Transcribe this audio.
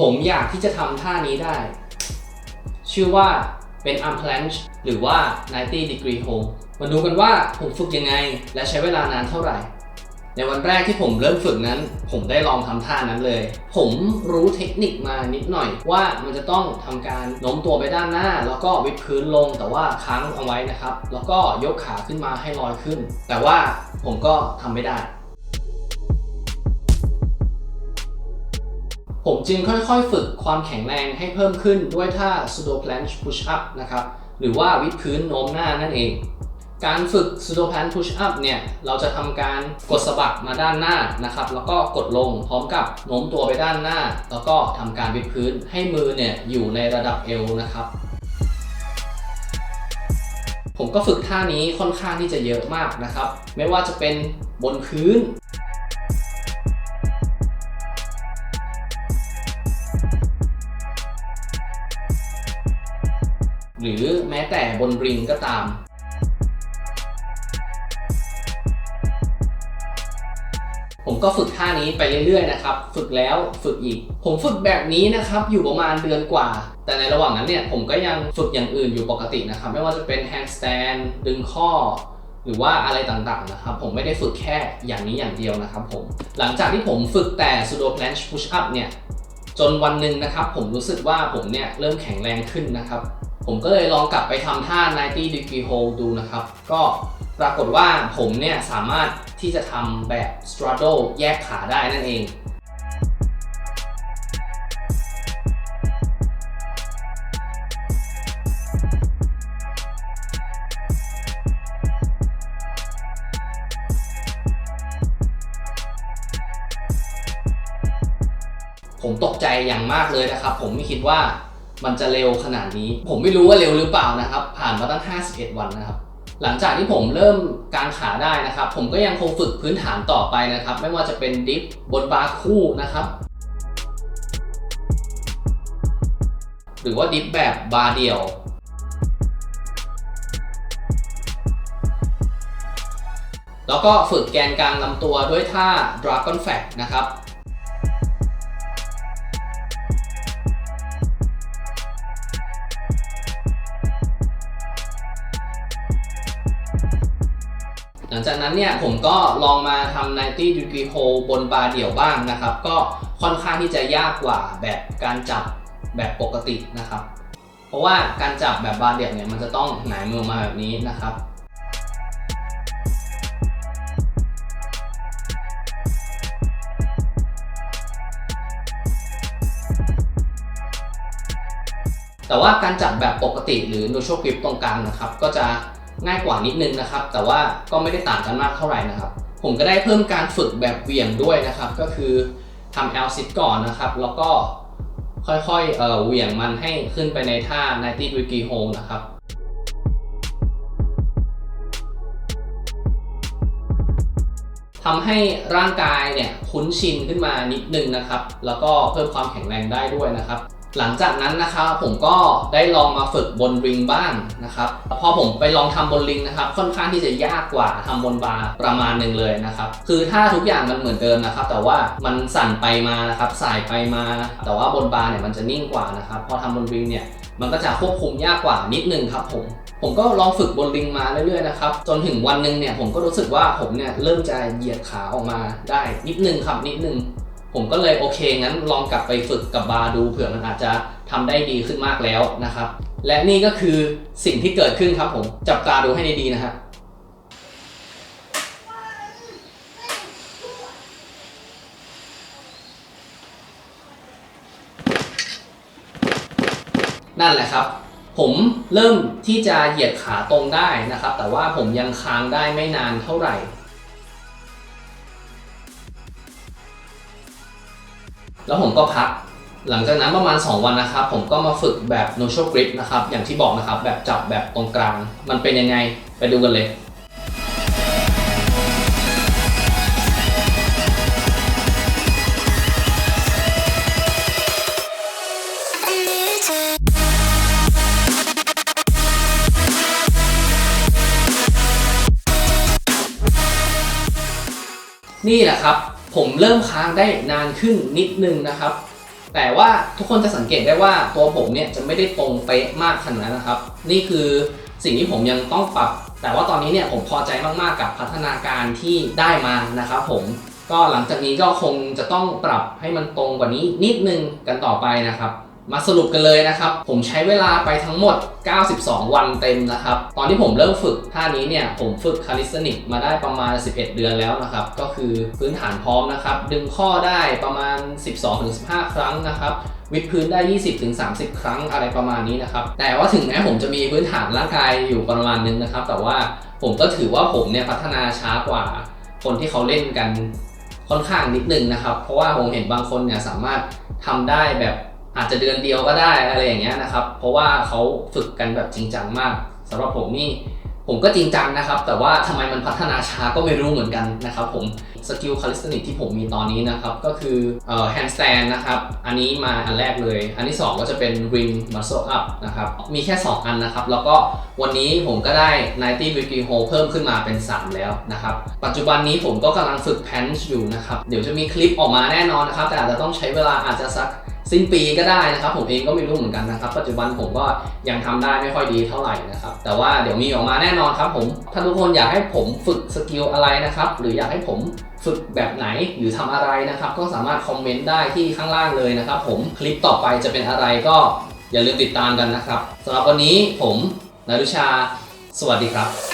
ผมอยากที่จะทำท่านี้ได้ ชื่อว่าเป็น arm planche หรือว่า 90 degree hold มาดูกันว่าผมฝึกยังไง และใช้เวลานานเท่าไหร่ ในวันแรกที่ผมเริ่มฝึกนั้น ผมได้ลองทำท่านั้นเลย ผมรู้เทคนิคมานิดหน่อย ว่ามันจะต้องทำการโน้มตัวไปด้านหน้า แล้วก็วิดพื้นลงแต่ว่าค้างเอาไว้นะครับ แล้วก็ยกขาขึ้นมาให้ลอยขึ้น แต่ว่าผมก็ทำไม่ได้ ผมจึงค่อยๆ ฝึกความแข็งแรงให้เพิ่มขึ้นด้วยท่า pseudo planche push up นะครับ หรือว่าวิดพื้นโน้มหน้านั่นเอง การฝึก pseudo planche push up เนี่ย เราจะทำการกดสะบักมาด้านหน้านะครับ แล้วก็กดลงพร้อมกับโน้มตัวไปด้านหน้า แล้วก็ทำการวิดพื้นให้มือเนี่ยอยู่ในระดับเอวนะครับผมก็ฝึกท่านี้ค่อนข้างที่จะเยอะมากนะครับ ไม่ว่าจะเป็นบนพื้น รือแม้แต่บนริงก็ตามผมก็ฝึกท่านี้ไปเรื่อยๆนะครับ ฝึกแล้วฝึกอีก ผมฝึกแบบนี้นะครับ อยู่ประมาณเดือนกว่า แต่ในระหว่างนั้นเนี่ยผมก็ยังฝึกอย่างอื่นอยู่ปกตินะครับ ไม่ว่าจะเป็น handstand ดึงข้อ หรือว่าอะไรต่างๆนะครับ ผมไม่ได้ฝึกแค่อย่างนี้อย่างเดียวนะครับผม หลังจากที่ผมฝึกแต่ pseudo planche push up เนี่ย จนวันหนึ่งนะครับ ผมรู้สึกว่าผมเนี่ยเริ่มแข็งแรงขึ้นนะครับ ผมก็เลยลองกลับไปทำท่า 90 degree hold ดูนะครับ ก็ปรากฏว่าผมเนี่ยสามารถที่จะทำแบบ straddle แยกขาได้นั่นเองผมตกใจอย่างมากเลยนะครับ ผมไม่คิดว่า มันจะเร็วขนาดนี้ ผมไม่รู้ว่าเร็วหรือเปล่านะครับ ผ่านมาตั้ง 51 วันนะครับ หลังจากที่ผมเริ่มการขาได้นะครับ ผมก็ยังคงฝึกพื้นฐานต่อไปนะครับ ไม่ว่าจะเป็นดิฟบนบาร์คู่นะครับ หรือว่าดิฟแบบบาร์เดียว แล้วก็ฝึกแกนกลางลำตัวด้วยท่า Dragon Flag นะครับ หลังจากนั้นเนี่ยผมก็ลองมาทำ90 degree hold บนบาร์เดี่ยวบ้างนะครับ ก็ค่อนข้างที่จะยากกว่าแบบการจับแบบปกตินะครับ เพราะว่าการจับแบบบาร์เดี่ยวเนี่ยมันจะต้องหงายมือมาแบบนี้นะครับแต่ว่าการจับแบบปกติหรือ neutral grip ตรงกลางนะครับ ก็จะ ง่ายกว่านิดนึงนะครับ แต่ว่าก็ไม่ได้ต่างกันมากเท่าไหร่นะครับ ผมก็ได้เพิ่มการฝึกแบบเหวี่ยงด้วยนะครับ ก็คือทำ L sit ก่อนนะครับ แล้วก็ค่อยๆเอ่อเหวี่ยงมันให้ขึ้นไปในท่า 90 degree hold นะครับทำให้ร่างกายเนี่ยคุ้นชินขึ้นมานิดนึงนะครับ แล้วก็เพิ่มความแข็งแรงได้ด้วยนะครับ หลังจากนั้นนะครับผมก็ได้ลองมาฝึกบนริงบ้างนะครับพอผมไปลองทำบนริงนะครับ ค่อนข้างที่จะยากกว่าทำบนบาร์ประมาณหนึ่งเลยนะครับ คือถ้าทุกอย่างมันเหมือนเดิมนะครับ แต่ว่ามันสั่นไปมานะครับสายไปมา แต่ว่าบนบาร์เนี่ยมันจะนิ่งกว่านะครับพอทำบนริงเนี่ยมันก็จะควบคุมยากกว่านิดนึงครับผมผมก็ลองฝึกบนริงมาเรื่อยๆนะครับจนถึงวันหนึ่งเนี่ยผมก็รู้สึกว่าผมเนี่ยเริ่มจะเหยียดขาออกมาได้นิดนึงครับนิดนึง ผมก็เลยโอเคงั้นลองกลับไปฝึกกับบาดูเผื่อมันอาจจะทำได้ดีขึ้นมากแล้วนะครับ และนี่ก็คือสิ่งที่เกิดขึ้นครับผมจับตาดูให้ดีๆนะฮะนั่นแหละครับ ผมเริ่มที่จะเหยียดขาตรงได้นะครับ แต่ว่าผมยังค้างได้ไม่นานเท่าไหร่ แล้วผมก็พัก หลังจากนั้นประมาณ 2 วันนะครับ ผมก็มาฝึกแบบ neutral grip นะครับ อย่างที่บอกนะครับ แบบจับแบบตรงกลาง มันเป็นยังไง ไปดูกันเลยนี่แหละครับ ผมเริ่มค้างได้นานขึ้นนิดนึงนะครับ แต่ว่าทุกคนจะสังเกตได้ว่าตัวผมเนี่ยจะไม่ได้ตรงเป๊ะมากขนาดนั้นนะครับ นี่คือสิ่งที่ผมยังต้องปรับ แต่ว่าตอนนี้เนี่ยผมพอใจมากๆกับพัฒนาการที่ได้มานะครับผมก็หลังจากนี้ก็คงจะต้องปรับให้มันตรงกว่านี้นิดนึงกันต่อไปนะครับ มาสรุปกันเลยนะครับ ผมใช้เวลาไปทั้งหมด 92 วันเต็มนะครับ ตอนที่ผมเริ่มฝึกท่านี้เนี่ย ผมฝึกคาลิสนิกมาได้ประมาณ 11 เดือนแล้วนะครับ ก็คือพื้นฐานพร้อมนะครับ ดึงข้อได้ประมาณ 12-15 ครั้งนะครับวิดพื้นได้ 20-30 ครั้งอะไรประมาณนี้นะครับ แต่ว่าถึงแม้ผมจะมีพื้นฐานร่างกายอยู่ประมาณนึงนะครับ แต่ว่าผมก็ถือว่าผมเนี่ยพัฒนาช้ากว่าคนที่เขาเล่นกันค่อนข้างนิดนึงนะครับ เพราะว่าผมเห็นบางคนเนี่ยสามารถทำได้แบบ อาจจะเดือนเดียวก็ได้อะไรอย่างเงี้ยนะครับ เพราะว่าเขาฝึกกันแบบจริงจังมากสำหรับผมนี่ผมก็จริงจังนะครับ แต่ว่าทำไมมันพัฒนาช้าก็ไม่รู้เหมือนกันนะครับผมสกิลคาลิสเทนิกที่ผมมีตอนนี้นะครับ ก็คือเอ่อแฮนด์สแตนนะครับ อันนี้มาอันแรกเลย อันที่ 2 ก็จะเป็น ring muscle up นะครับ มีแค่ 2 อันนะครับ แล้วก็วันนี้ผมก็ได้ 90 degree hold เพิ่มขึ้นมาเป็น 3 แล้วนะครับ ปัจจุบันนี้ผมก็กำลังฝึก punch อยู่นะครับ เดี๋ยวจะมีคลิปออกมาแน่นอนนะครับ แต่อาจจะต้องใช้เวลาอาจจะสัก สิ้นปีก็ได้นะครับผมเองก็ไม่รู้เหมือนกันนะครับ ปัจจุบันผมก็ยังทำได้ไม่ค่อยดีเท่าไหร่นะครับ แต่ว่าเดี๋ยวมีออกมาแน่นอนครับผมถ้าทุกคนอยากให้ผมฝึกสกิลอะไรนะครับ หรืออยากให้ผมฝึกแบบไหนหรือทำอะไรนะครับ ก็สามารถคอมเมนต์ได้ที่ข้างล่างเลยนะครับ ผมคลิปต่อไปจะเป็นอะไรก็อย่าลืมติดตามกันนะครับสำหรับวันนี้ผมนารุชา สวัสดีครับ